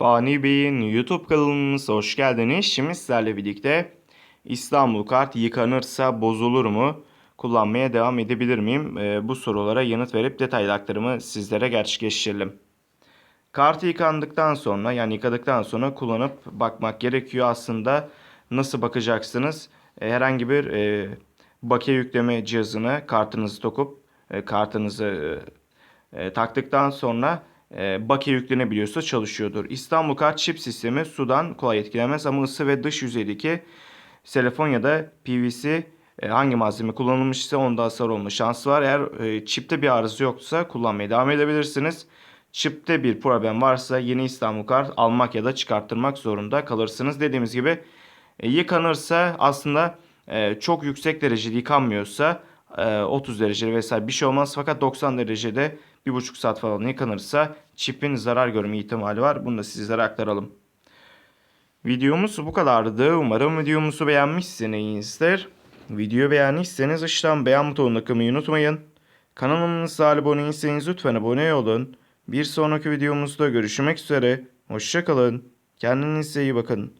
Fani Bey'in YouTube kanalımıza hoş geldiniz. Şimdi sizlerle birlikte İstanbul kart yıkanırsa bozulur mu? Kullanmaya devam edebilir miyim? Ee, bu sorulara yanıt verip detaylı aktarımı sizlere gerçekleştirelim. Kartı yıkandıktan sonra yani yıkadıktan sonra kullanıp bakmak gerekiyor. Aslında nasıl bakacaksınız? E, herhangi bir e, bakiye yükleme cihazına kartınızı tokup e, kartınızı e, e, taktıktan sonra e, bakiye yüklenebiliyorsa çalışıyordur. İstanbul Kart çip sistemi sudan kolay etkilemez ama ısı ve dış yüzeydeki telefon ya da PVC e, hangi malzeme kullanılmışsa onda hasar olma şansı var. Eğer e, çipte bir arıza yoksa kullanmaya devam edebilirsiniz. Çipte bir problem varsa yeni İstanbul Kart almak ya da çıkarttırmak zorunda kalırsınız. Dediğimiz gibi yıkanırsa aslında çok yüksek derecede yıkanmıyorsa 30 derecede vesaire bir şey olmaz. Fakat 90 derecede 1,5 saat falan yıkanırsa çipin zarar görme ihtimali var. Bunu da sizlere aktaralım. Videomuz bu kadardı. Umarım videomuzu beğenmişsinizdir. Videoyu beğendiyseniz aşağıdan beğen butonuna kılmayı unutmayın. Kanalımıza abone değilseniz lütfen abone olun. Bir sonraki videomuzda görüşmek üzere. Hoşçakalın. Kendinize iyi bakın.